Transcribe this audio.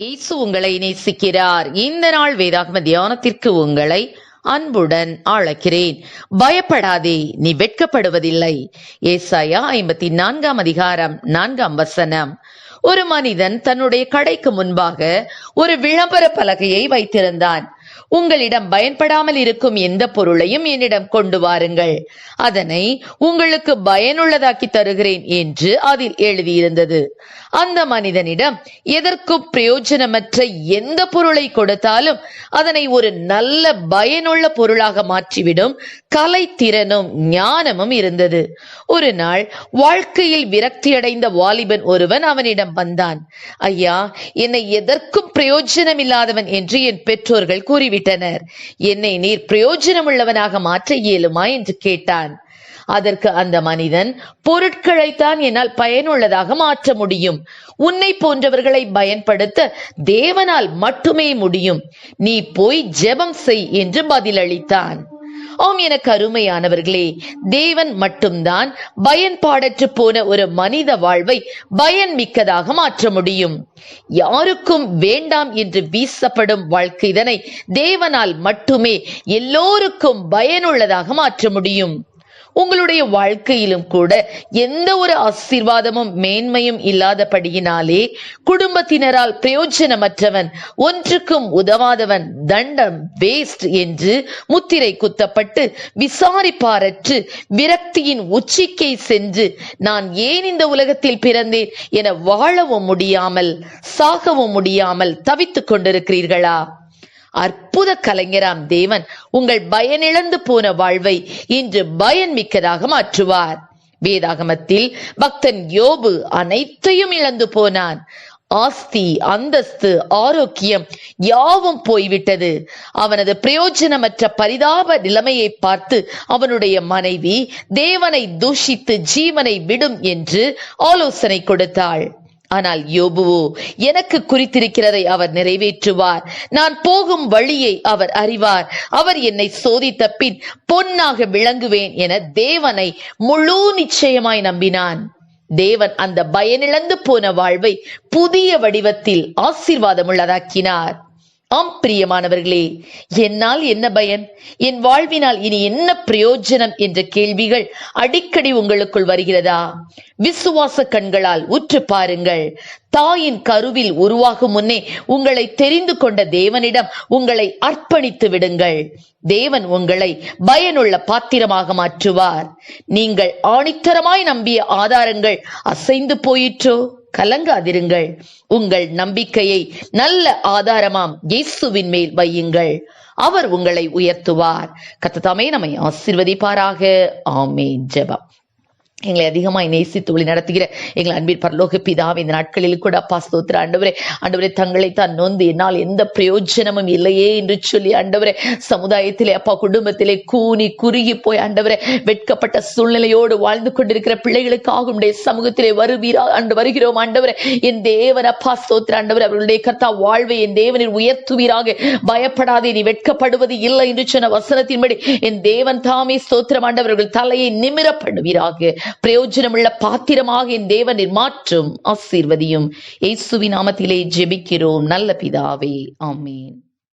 இயேசு உங்களை நேசிக்கிறார். இந்த நாள் வேதாகம தியானத்திற்கு உங்களை அன்புடன் அழைக்கிறேன். பயப்படாதே நீ வெட்கப்படுவதில்லை. ஏசாயா ஐம்பத்தி நான்காம் அதிகாரம் நான்காம் வசனம். ஒரு மனிதன் தன்னுடைய கடைக்கு முன்பாக ஒரு விளம்பர பலகையை வைத்திருந்தான். உங்களிடம் பயன்படாமல் இருக்கும் எந்த பொருளையும் என்னிடம் கொண்டு வாருங்கள். அதனை உங்களுக்கு பயனுள்ளதாக்கி தருகிறேன் என்று அதில் எழுதியிருந்தது. அந்த மனிதனிடம் எதற்கும் பிரயோஜனமற்ற எந்த பொருளை கொடுத்தாலும் அதனை ஒரு நல்ல பயனுள்ள பொருளாக மாற்றிவிடும் கலைத்திறனும் ஞானமும் இருந்தது. ஒரு நாள் வாழ்க்கையில் விரக்தியடைந்த வாலிபன் ஒருவன் அவனிடம் வந்தான். ஐயா என்னை எதற்கும் பிரயோஜனம் இல்லாதவன் என்று என் பெற்றோர்கள் கூறிவிட்டனர். என்னை நீர் பிரயோஜனம் உள்ளவனாக மாற்ற இயலுமா? என்று கேட்டான். அதற்கு அந்த மனிதன் பொருட்களைத்தான் என்னால் பயனுள்ளதாக மாற்ற முடியும். உன்னை போன்றவர்களை பயன்படுத்த தேவனால் மட்டுமே முடியும். நீ போய் ஜெபம் செய் என்று பதிலளித்தான். ஆம் என கருமையானவர்களே தேவன் மட்டும்தான் பயன்பாடற்று போன ஒரு மனித வாழ்வை பயன் மிக்கதாக மாற்ற முடியும். யாருக்கும் வேண்டாம் என்று வீசப்படும் வாழ்க்கைதனை தேவனால் மட்டுமே எல்லோருக்கும் பயனுள்ளதாக மாற்ற முடியும். உங்களுடைய வாழ்க்கையிலும் கூட எந்த ஒரு ஆசீர்வாதமும் மேன்மையும் இல்லாதபடியினாலே குடும்பத்தினரால் பிரயோஜனமற்றவன் ஒன்றுக்கும் உதவாதவன் தண்டம் வேஸ்ட் என்று முத்திரை குத்தப்பட்டு விசாரிப்பாரற்று விரக்தியின் உச்சிக்கை சென்று நான் ஏன் இந்த உலகத்தில் பிறந்தேன்? என வாழவும் முடியாமல் சாகவும் முடியாமல் தவித்துக் கொண்டிருக்கிறீர்களா? அற்புத கலைஞராம் தேவன் உங்கள் பயனிழந்து போன வாழ்வை இன்று பயன் மிக்கதாக மாற்றுவார். வேதாகமத்தில் பக்தன் யோபு அனைத்தையும் இழந்து போனான். ஆஸ்தி அந்தஸ்து ஆரோக்கியம் யாவும் போய்விட்டது. அவனது பிரயோஜனமற்ற பரிதாப நிலைமையை பார்த்து அவனுடைய மனைவி தேவனை தூஷித்து ஜீவனை விடும் என்று ஆலோசனை கொடுத்தாள். ஆனால் யோபுவோ எனக்கு குறித்திருக்கிறதை அவர் நிறைவேற்றுவார். நான் போகும் வழியை அவர் அறிவார். அவர் என்னை சோதித்த பின் பொன்னாக விளங்குவேன் என தேவனை முழு நிச்சயமாய் நம்பினான். தேவன் அந்த பயனிழந்து போன வாழ்வை புதிய வடிவத்தில் ஆசீர்வாதம் உள்ளதாக்கினார் ஆம் பிரியமானவர்களே என்னால் என்ன பயன்? என் வாழ்வினால் இனி என்ன பிரயோஜனம் என்ற கேள்விகள் அடிக்கடி உங்களுக்குள் வருகிறதா? விசுவாச கண்களால் உற்று பாருங்கள். தாயின் கருவில் உருவாகும் முன்னே உங்களை தெரிந்து கொண்ட தேவனிடம் உங்களை அர்ப்பணித்து விடுங்கள். தேவன் உங்களை பயனுள்ள பாத்திரமாக மாற்றுவார். நீங்கள் ஆணித்தரமாய் நம்பிய ஆதாரங்கள் அசைந்து போயிற்றோ? கலங்காதிருங்கள். உங்கள் நம்பிக்கையை நல்ல ஆதாரமாம் இயேசுவின் மேல் வையுங்கள். அவர் உங்களை உயர்த்துவார். கத்ததாமே நம்மை ஆசிர்வதிப்பாராக. ஆமே ஜெபம். எங்களை அதிகமாய் நேசித்து வழி நடத்துகிற எங்கள் அன்பின் பரலோக பிதாவை இந்த நாட்களில் கூட அப்பா ஸ்தோத்திர. ஆண்டவரே ஆண்டவரே தங்களை தான் நோந்து என்னால் எந்த பிரயோஜனமும் இல்லையே என்று சொல்லி ஆண்டவரே சமுதாயத்திலே அப்பா குடும்பத்திலே கூனி குறுகி போய் ஆண்டவரே வெட்கப்பட்ட சூழ்நிலையோடு வாழ்ந்து கொண்டிருக்கிற பிள்ளைகளுக்காக உடைய சமூகத்திலே வருவீரா ஆண்டு வருகிறோம் ஆண்டவரே. என் தேவன் அப்பா ஸ்தோத்திர. ஆண்டவர் அவர்களுடைய கர்த்தா வாழ்வை என் தேவனில் உயர்த்துவீராக. பயப்படாதே நீ வெட்கப்படுவது இல்லை என்று சொன்ன வசனத்தின்படி என் தேவன் தாமே ஸ்தோத்திரம். ஆண்டவர்கள் தலையை நிமிரப்படுவீராக. பிரயோஜனமுள்ள பாத்திரமாக என் தேவனின் மாற்றும் ஆசீர்வதியும். இயேசுவின் நாமத்திலே ஜெபிக்கிறோம். நல்ல பிதாவே ஆமீன்.